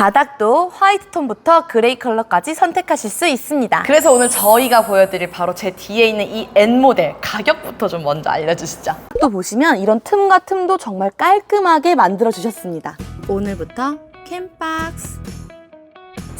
바닥도 화이트 톤부터 그레이 컬러까지 선택하실 수 있습니다. 그래서 오늘 저희가 보여드릴 바로 제 뒤에 있는 이 N 모델 가격부터 좀 먼저 알려주시죠. 또 보시면 이런 틈과 틈도 정말 깔끔하게 만들어 주셨습니다. 오늘부터 캠박스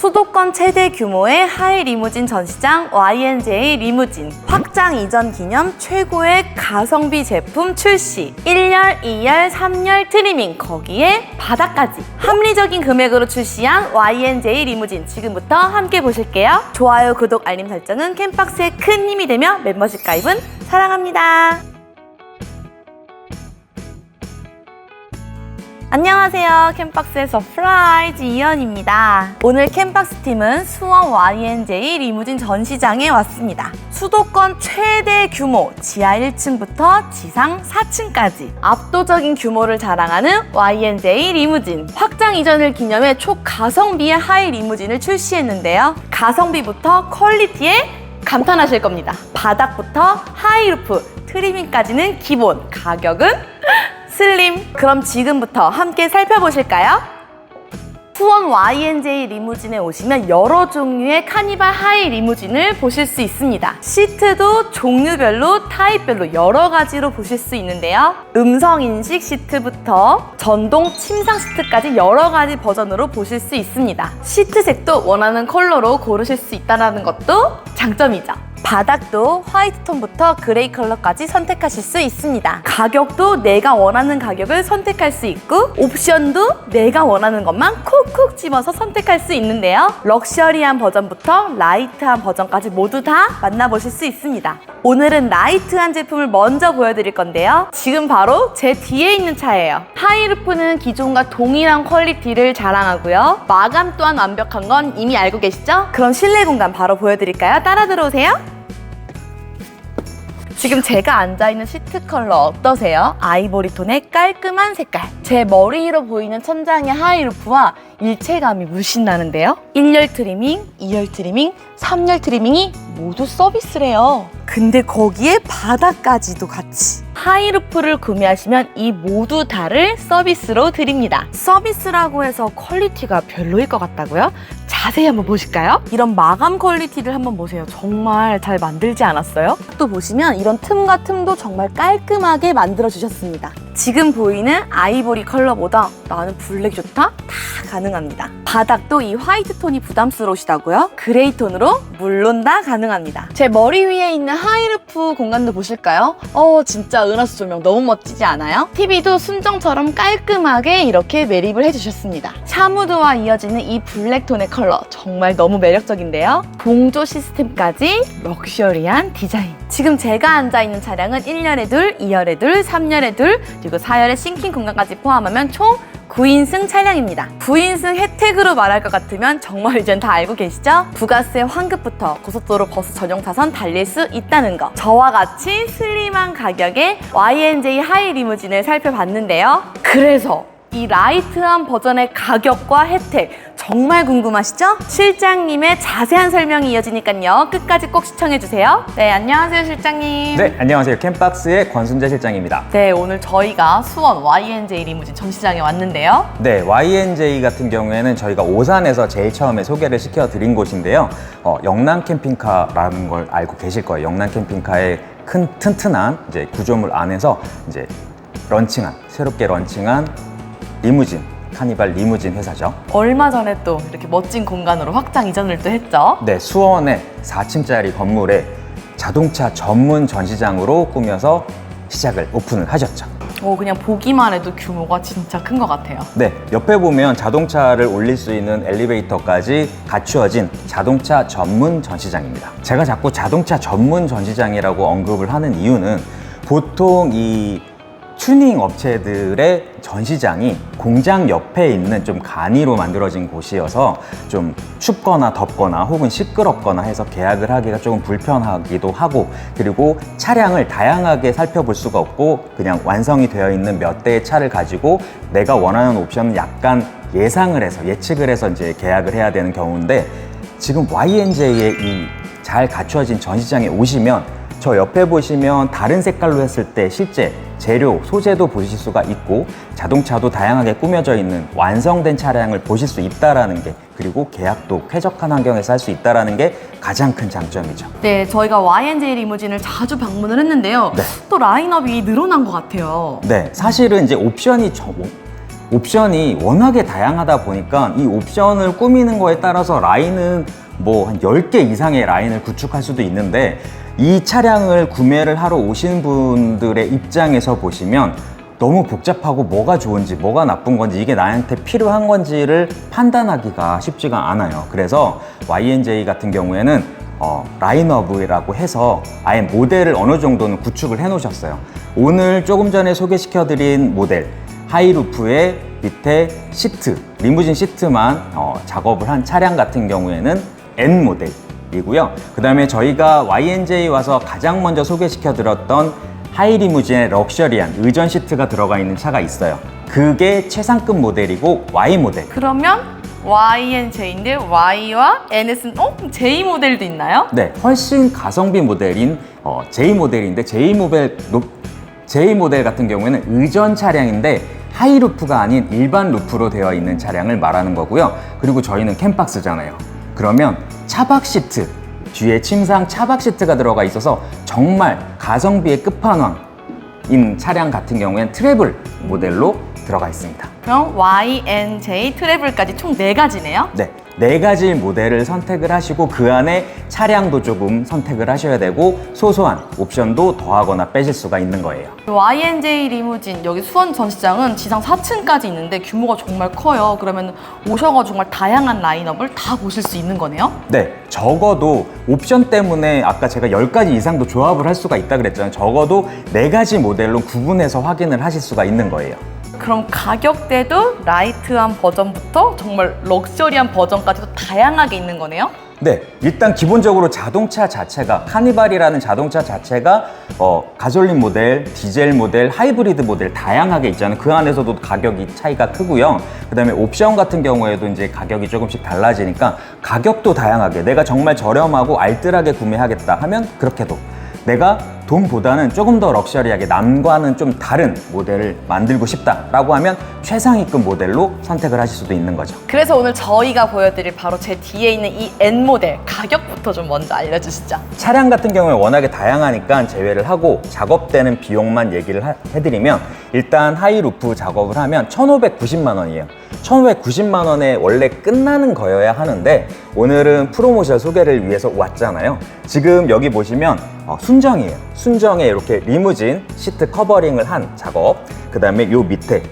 수도권 최대 규모의 하이 리무진 전시장 YNJ 리무진 확장 이전 기념 최고의 가성비 제품 출시. 1열, 2열, 3열 트리밍 거기에 바닥까지 합리적인 금액으로 출시한 YNJ 리무진. 지금부터 함께 보실게요. 좋아요, 구독, 알림 설정은 캠박스의 큰 힘이 되며 멤버십 가입은 사랑합니다 안녕하세요. 캠박스에서 프라이즈 이연입니다. 오늘 캠박스 팀은 수원 YNJ 리무진 전시장에 왔습니다. 수도권 최대 규모 지하 1층부터 지상 4층까지 압도적인 규모를 자랑하는 YNJ 리무진 확장 이전을 기념해 초가성비의 하이 리무진을 출시했는데요. 가성비부터 퀄리티에 감탄하실 겁니다. 바닥부터 하이루프, 트리밍까지는 기본, 가격은 슬림. 그럼 지금부터 함께 살펴보실까요? 수원 YNJ 리무진에 오시면 여러 종류의 카니발 하이 리무진을 보실 수 있습니다. 시트도 종류별로 타입별로 여러 가지로 보실 수 있는데요. 음성 인식 시트부터 전동 침상 시트까지 여러 가지 버전으로 보실 수 있습니다. 시트색도 원하는 컬러로 고르실 수 있다는 것도 장점이죠. 바닥도 화이트 톤부터 그레이 컬러까지 선택하실 수 있습니다. 가격도 내가 원하는 가격을 선택할 수 있고 옵션도 내가 원하는 것만 콕콕 집어서 선택할 수 있는데요. 럭셔리한 버전부터 라이트한 버전까지 모두 다 만나보실 수 있습니다. 오늘은 라이트한 제품을 먼저 보여드릴 건데요. 지금 바로 제 뒤에 있는 차예요. 하이루프는 기존과 동일한 퀄리티를 자랑하고요. 마감 또한 완벽한 건 이미 알고 계시죠? 그럼 실내 공간 바로 보여드릴까요? 따라 들어오세요. 지금 제가 앉아있는 시트 컬러 어떠세요? 아이보리 톤의 깔끔한 색깔. 제 머리 위로 보이는 천장의 하이루프와 일체감이 물씬 나는데요. 1열 트리밍, 2열 트리밍, 3열 트리밍이 모두 서비스래요. 근데 거기에 바닥까지도 같이. 하이루프를 구매하시면 이 모두 다를 서비스로 드립니다. 서비스라고 해서 퀄리티가 별로일 것 같다고요? 자세히 한번 보실까요? 이런 마감 퀄리티를 한번 보세요. 정말 잘 만들지 않았어요? 또 보시면 이런 틈과 틈도 정말 깔끔하게 만들어 주셨습니다. 지금 보이는 아이보리 컬러보다 나는 블랙 좋다? 다 가능합니다. 바닥도 이 화이트 톤이 부담스러우시다고요? 그레이 톤으로 물론 다 가능합니다. 제 머리 위에 있는 하이루프 공간도 보실까요? 어 진짜 은하수 조명 너무 멋지지 않아요? TV도 순정처럼 깔끔하게 이렇게 매립을 해주셨습니다. 샤무드와 이어지는 이 블랙 톤의 컬러 정말 너무 매력적인데요. 봉조 시스템까지 럭셔리한 디자인. 지금 제가 앉아있는 차량은 1열에 둘, 2열에 둘, 3열에 둘, 그리고 4열에 싱킹 공간까지 포함하면 총 9인승 차량입니다. 9인승 혜택으로 말할 것 같으면 정말 이젠 다 알고 계시죠? 부가세 환급부터 고속도로 버스 전용 차선 달릴 수 있다는 거. 저와 같이 슬림한 가격에 YNJ 하이 리무진을 살펴봤는데요. 그래서 이 라이트한 버전의 가격과 혜택 정말 궁금하시죠? 실장님의 자세한 설명이 이어지니까요. 끝까지 꼭 시청해주세요. 네, 안녕하세요, 실장님. 네, 안녕하세요. 캠박스의 권순재 실장입니다. 네, 오늘 저희가 수원 YNJ 리무진 전시장에 왔는데요. 네, YNJ 같은 경우에는 저희가 오산에서 제일 처음에 소개를 시켜드린 곳인데요. 어, 영남 캠핑카라는 걸 알고 계실 거예요. 영남 캠핑카의 큰 튼튼한 이제 구조물 안에서 이제 런칭한 새롭게 런칭한 리무진 카니발 리무진 회사죠. 얼마 전에 또 이렇게 멋진 공간으로 확장 이전을 또 했죠. 네, 수원의 4층짜리 건물에 자동차 전문 전시장으로 꾸며서 시작을 오픈을 하셨죠. 오, 그냥 보기만 해도 규모가 진짜 큰 것 같아요. 네, 옆에 보면 자동차를 올릴 수 있는 엘리베이터까지 갖추어진 자동차 전문 전시장입니다. 제가 자꾸 자동차 전문 전시장이라고 언급을 하는 이유는 보통 이 튜닝 업체들의 전시장이 공장 옆에 있는 좀 간이로 만들어진 곳이어서 좀 춥거나 덥거나 혹은 시끄럽거나 해서 계약을 하기가 조금 불편하기도 하고 그리고 차량을 다양하게 살펴볼 수가 없고 그냥 완성이 되어 있는 몇 대의 차를 가지고 내가 원하는 옵션은 약간 예상을 해서 예측을 해서 이제 계약을 해야 되는 경우인데 지금 YNJ의 이 잘 갖추어진 전시장에 오시면 저 옆에 보시면 다른 색깔로 했을 때 실제 재료, 소재도 보실 수가 있고 자동차도 다양하게 꾸며져 있는 완성된 차량을 보실 수 있다라는 게 그리고 계약도 쾌적한 환경에서 할 수 있다라는 게 가장 큰 장점이죠. 네, 저희가 YNJ 리무진을 자주 방문을 했는데요. 네. 또 라인업이 늘어난 것 같아요. 네, 사실은 이제 옵션이 저, 옵션이 워낙에 다양하다 보니까 이 옵션을 꾸미는 거에 따라서 라인은 뭐 한 10개 이상의 라인을 구축할 수도 있는데 이 차량을 구매를 하러 오신 분들의 입장에서 보시면 너무 복잡하고 뭐가 좋은지 뭐가 나쁜 건지 이게 나한테 필요한 건지를 판단하기가 쉽지가 않아요. 그래서 YNJ 같은 경우에는 어, 라인업이라고 해서 아예 모델을 어느 정도는 구축을 해 놓으셨어요. 오늘 조금 전에 소개시켜 드린 모델 하이루프의 밑에 시트, 리무진 시트만 어, 작업을 한 차량 같은 경우에는 N 모델이고요. 그 다음에 저희가 YNJ 와서 가장 먼저 소개시켜드렸던 하이리무진의 럭셔리한 의전 시트가 들어가 있는 차가 있어요. 그게 최상급 모델이고 Y 모델. 그러면 YNJ인데 Y와 N은 어? J 모델도 있나요? 네, 훨씬 가성비 모델인 어, J 모델인데 J 모델 높- J 모델 같은 경우에는 의전 차량인데 하이루프가 아닌 일반 루프로 되어 있는 차량을 말하는 거고요. 그리고 저희는 캠박스잖아요. 그러면 차박 시트 뒤에 침상 차박 시트가 들어가 있어서 정말 가성비의 끝판왕인 차량 같은 경우에는 트래블 모델로 들어가 있습니다. 그럼 YNJ 트래블까지 총 네가지네요 네, 네 가지 모델을 선택을 하시고 그 안에 차량도 조금 선택을 하셔야 되고 소소한 옵션도 더하거나 빼실 수가 있는 거예요. YNJ 리무진 여기 수원 전시장은 지상 4층까지 있는데 규모가 정말 커요. 그러면 오셔가지고 정말 다양한 라인업을 다 보실 수 있는 거네요. 네, 적어도 옵션 때문에 아까 제가 10가지 이상도 조합을 할 수가 있다 그랬잖아요. 적어도 네 가지 모델로 구분해서 확인을 하실 수가 있는 거예요. 그럼 가격대도 라이트한 버전부터 정말 럭셔리한 버전까지도 다양하게 있는 거네요. 네, 일단 기본적으로 자동차 자체가 카니발이라는 자동차 자체가 어, 가솔린 모델, 디젤 모델, 하이브리드 모델 다양하게 있잖아요. 그 안에서도 가격이 차이가 크고요. 그다음에 옵션 같은 경우에도 이제 가격이 조금씩 달라지니까 가격도 다양하게 내가 정말 저렴하고 알뜰하게 구매하겠다 하면 그렇게도 내가 돈보다는 조금 더 럭셔리하게 남과는 좀 다른 모델을 만들고 싶다라고 하면 최상위급 모델로 선택을 하실 수도 있는 거죠. 그래서 오늘 저희가 보여드릴 바로 제 뒤에 있는 이 N 모델 가격부터 좀 먼저 알려주시죠. 차량 같은 경우에 워낙에 다양하니까 제외를 하고 작업되는 비용만 얘기를 하- 해드리면 일단 하이루프 작업을 하면 1,590만 원이에요. 1,590만 원에 원래 끝나는 거여야 하는데 오늘은 프로모션 소개를 위해서 왔잖아요. 지금 여기 보시면 어, 순정이에요. 순정에 이렇게 리무진 시트 커버링을 한 작업, 그 다음에 요 밑에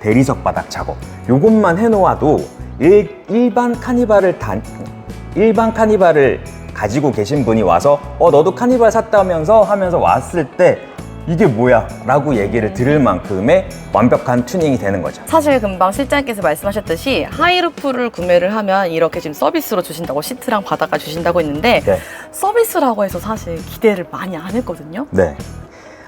대리석 바닥 작업. 요것만 해놓아도 일, 일반 카니발을 단, 일반 카니발을 가지고 계신 분이 와서 어 너도 카니발 샀다면서 하면서 왔을 때 이게 뭐야 라고 얘기를 들을 만큼의 완벽한 튜닝이 되는 거죠 사실 금방 실장님께서 말씀하셨듯이 하이루프를 구매를 하면 이렇게 지금 서비스로 주신다고 시트랑 바닥가 주신다고 했는데 네. 서비스라고 해서 사실 기대를 많이 안 했거든요. 네.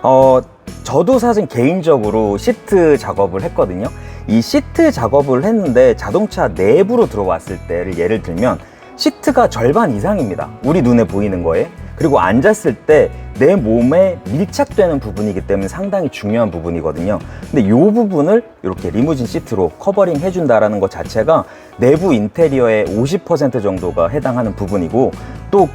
어, 저도 사실 개인적으로 시트 작업을 했거든요. 이 시트 작업을 했는데 자동차 내부로 들어왔을 때를 예를 들면 시트가 절반 이상입니다. 우리 눈에 보이는 거에. 그리고 앉았을 때 내 몸에 밀착되는 부분이기 때문에 상당히 중요한 부분이거든요. 근데 이 부분을 이렇게 리무진 시트로 커버링 해준다라는 것 자체가 내부 인테리어의 50% 정도가 해당하는 부분이고 또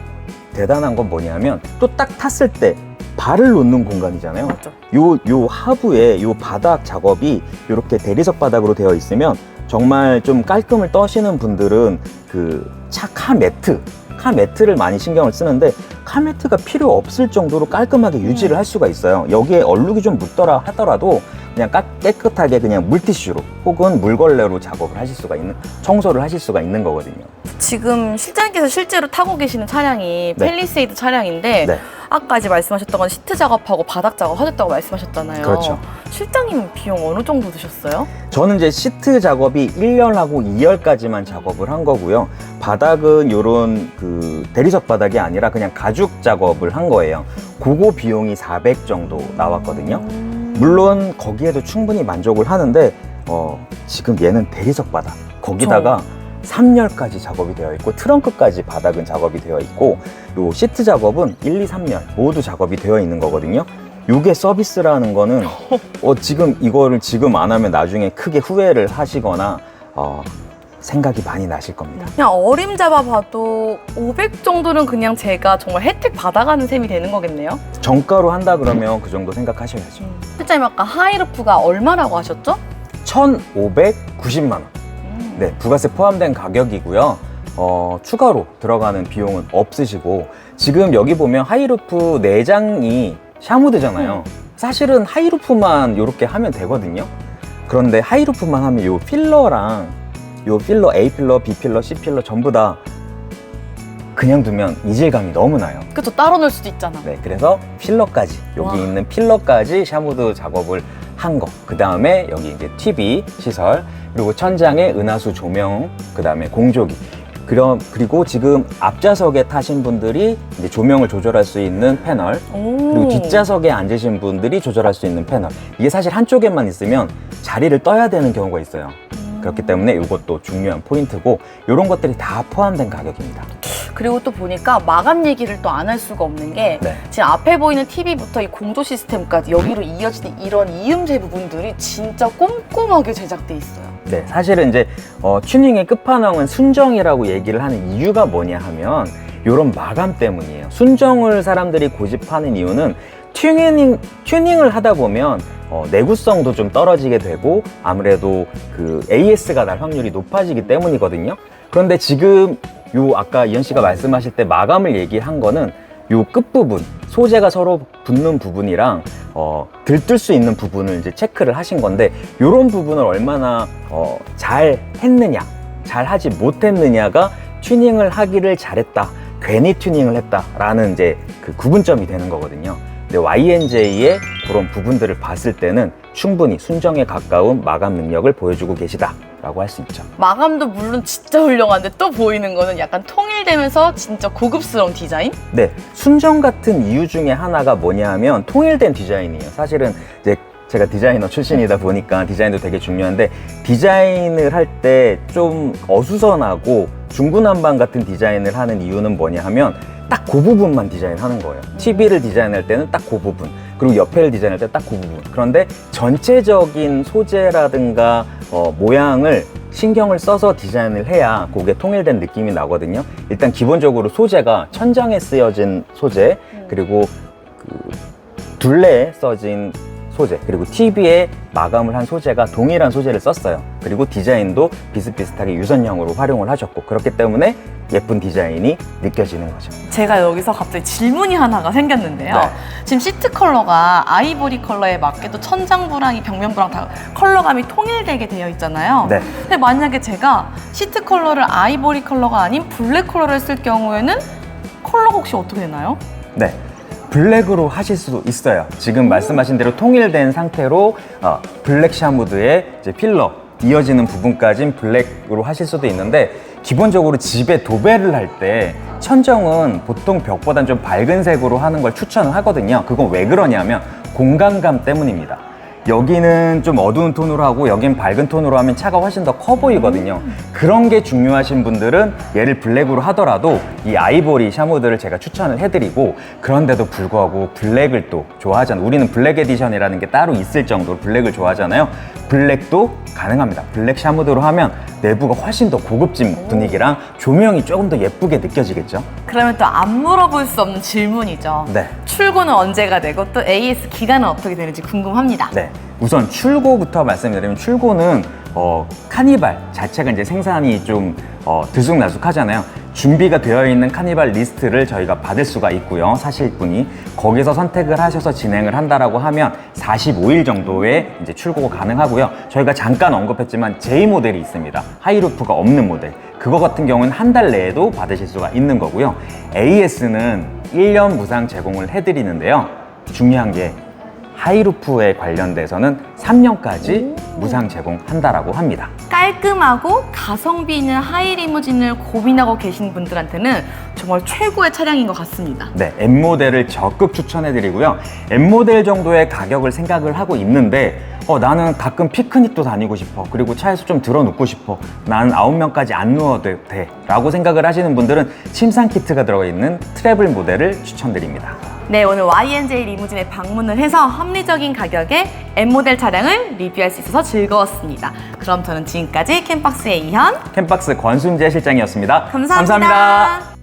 대단한 건 뭐냐면 또 딱 탔을 때 발을 놓는 공간이잖아요. 맞죠. 요, 요 하부에 요 바닥 작업이 이렇게 대리석 바닥으로 되어 있으면 정말 좀 깔끔을 떠시는 분들은 그 차 카 매트, 카매트를 많이 신경을 쓰는데 카매트가 필요 없을 정도로 깔끔하게 유지를 할 수가 있어요. 여기에 얼룩이 좀 묻더라 하더라도 그냥 까- 깨끗하게 그냥 물티슈로 혹은 물걸레로 작업을 하실 수가 있는, 청소를 하실 수가 있는 거거든요. 지금 실장님께서 실제로 타고 계시는 차량이 네. 펠리세이드 차량인데 네. 아까 이제 말씀하셨던 건 시트 작업하고 바닥 작업 하셨다고 말씀하셨잖아요. 그렇죠. 실장님 비용 어느 정도 드셨어요? 저는 이제 시트 작업이 1열하고 2열까지만 작업을 한 거고요. 바닥은 요런 그 대리석 바닥이 아니라 그냥 가죽 작업을 한 거예요. 그거 비용이 400 정도 나왔거든요. 물론 거기에도 충분히 만족을 하는데 어, 지금 얘는 대리석 바닥. 거기다가 3열까지 작업이 되어 있고 트렁크까지 바닥은 작업이 되어 있고 요 시트 작업은 1, 2, 3열 모두 작업이 되어 있는 거거든요. 요게 서비스라는 거는 어, 지금 이거를 지금 안 하면 나중에 크게 후회를 하시거나 어, 생각이 많이 나실 겁니다. 그냥 어림잡아 봐도 500 정도는 그냥 제가 정말 혜택 받아가는 셈이 되는 거겠네요. 정가로 한다 그러면 그 정도 생각하셔야죠. 실장님 아까 하이루프가 얼마라고 하셨죠? 1,590만 원. 네, 부가세 포함된 가격이고요. 어, 추가로 들어가는 비용은 없으시고 지금 여기 보면 하이루프 내장이 샤무드잖아요. 사실은 하이루프만 이렇게 하면 되거든요. 그런데 하이루프만 하면 요 필러랑 요 필러 A 필러, B 필러, C 필러 전부 다 그냥 두면 이질감이 너무 나요. 그쵸 따로 넣을 수도 있잖아. 네, 그래서 필러까지 여기 와. 있는 필러까지 샤무드 작업을 한 거. 그 다음에 여기 이제 TV 시설 그리고 천장에 은하수 조명, 그 다음에 공조기. 그럼 그리고 지금 앞좌석에 타신 분들이 이제 조명을 조절할 수 있는 패널 오. 그리고 뒷좌석에 앉으신 분들이 조절할 수 있는 패널. 이게 사실 한쪽에만 있으면 자리를 떠야 되는 경우가 있어요. 그렇기 때문에 이것도 중요한 포인트고 이런 것들이 다 포함된 가격입니다. 그리고 또 보니까 마감 얘기를 또 안 할 수가 없는 게 네. 지금 앞에 보이는 TV부터 이 공조 시스템까지 여기로 이어지는 이런 이음새 부분들이 진짜 꼼꼼하게 제작돼 있어요. 네, 사실은 이제 어, 튜닝의 끝판왕은 순정이라고 얘기를 하는 이유가 뭐냐 하면 이런 마감 때문이에요. 순정을 사람들이 고집하는 이유는 튜닝, 튜닝을 하다 보면 어, 내구성도 좀 떨어지게 되고 아무래도 그 AS가 날 확률이 높아지기 때문이거든요. 그런데 지금 요 아까 이현 씨가 말씀하실 때 마감을 얘기한 거는 요 끝부분 소재가 서로 붙는 부분이랑 어, 들뜰 수 있는 부분을 이제 체크를 하신 건데 요런 부분을 얼마나 어, 잘 했느냐 잘 하지 못했느냐가 튜닝을 하기를 잘했다 괜히 튜닝을 했다라는 이제 그 구분점이 되는 거거든요 근데 YNJ의 그런 부분들을 봤을 때는 충분히 순정에 가까운 마감 능력을 보여주고 계시다 라고 할 수 있죠 마감도 물론 진짜 훌륭한데 또 보이는 거는 약간 통일되면서 진짜 고급스러운 디자인? 네, 순정 같은 이유 중에 하나가 뭐냐 하면 통일된 디자인이에요. 사실은 이제 제가 디자이너 출신이다 보니까 디자인도 되게 중요한데 디자인을 할 때 좀 어수선하고 중구난방 같은 디자인을 하는 이유는 뭐냐 하면 딱 그 부분만 디자인하는 거예요. TV를 디자인할 때는 딱 그 부분. 그리고 옆에를 디자인할 때 딱 그 부분. 그런데 전체적인 소재라든가 어, 모양을 신경을 써서 디자인을 해야 그게 통일된 느낌이 나거든요. 일단 기본적으로 소재가 천장에 쓰여진 소재, 그리고 그 둘레에 써진 소재, 그리고 TV에 마감을 한 소재가 동일한 소재를 썼어요. 그리고 디자인도 비슷비슷하게 유선형으로 활용을 하셨고, 그렇기 때문에 예쁜 디자인이 느껴지는 거죠. 제가 여기서 갑자기 질문이 하나가 생겼는데요. 네. 지금 시트 컬러가 아이보리 컬러에 맞게도 천장부랑 이 벽면부랑 다 컬러감이 통일되게 되어 있잖아요. 네. 근데 만약에 제가 시트 컬러를 아이보리 컬러가 아닌 블랙 컬러를 했을 경우에는 컬러가 혹시 어떻게 되나요? 네. 블랙으로 하실 수도 있어요. 지금 말씀하신 대로 통일된 상태로 어, 블랙 샤무드의 이제 필러 이어지는 부분까진 블랙으로 하실 수도 있는데 기본적으로 집에 도배를 할 때 천정은 보통 벽보단 좀 밝은 색으로 하는 걸 추천을 하거든요. 그건 왜 그러냐면 공간감 때문입니다. 여기는 좀 어두운 톤으로 하고 여긴 밝은 톤으로 하면 차가 훨씬 더 커 보이거든요. 그런 게 중요하신 분들은 얘를 블랙으로 하더라도 이 아이보리 샤무드를 제가 추천을 해드리고 그런데도 불구하고 블랙을 또 좋아하잖아요. 우리는 블랙 에디션이라는 게 따로 있을 정도로 블랙을 좋아하잖아요. 블랙도 가능합니다. 블랙 샤무드로 하면 내부가 훨씬 더 고급진 분위기랑 조명이 조금 더 예쁘게 느껴지겠죠? 그러면 또 안 물어볼 수 없는 질문이죠. 네. 출고는 언제가 되고 또 AS 기간은 어떻게 되는지 궁금합니다. 네. 우선 출고부터 말씀드리면 출고는 어, 카니발 자체가 이제 생산이 좀 어, 들쑥날쑥하잖아요. 준비가 되어 있는 카니발 리스트를 저희가 받을 수가 있고요. 사실 분이 거기서 선택을 하셔서 진행을 한다라고 하면 45일 정도에 이제 출고가 가능하고요. 저희가 잠깐 언급했지만 J 모델이 있습니다. 하이루프가 없는 모델. 그거 같은 경우는 한 달 내에도 받으실 수가 있는 거고요. AS는 1년 무상 제공을 해드리는데요. 중요한 게 하이루프에 관련돼서는 3년까지 무상 제공한다라고 합니다. 깔끔하고 가성비 있는 하이 리무진을 고민하고 계신 분들한테는 정말 최고의 차량인 것 같습니다. 네, M 모델을 적극 추천해드리고요. M 모델 정도의 가격을 생각을 하고 있는데 어, 나는 가끔 피크닉도 다니고 싶어. 그리고 차에서 좀 들어 눕고 싶어. 나는 아홉 명까지 안 누워도 돼. 라고 생각을 하시는 분들은 침상 키트가 들어가 있는 트래블 모델을 추천드립니다. 네, 오늘 YNJ 리무진에 방문을 해서 합리적인 가격에 M모델 차량을 리뷰할 수 있어서 즐거웠습니다. 그럼 저는 지금까지 캠박스의 이현. 캠박스 권순재 실장이었습니다 감사합니다.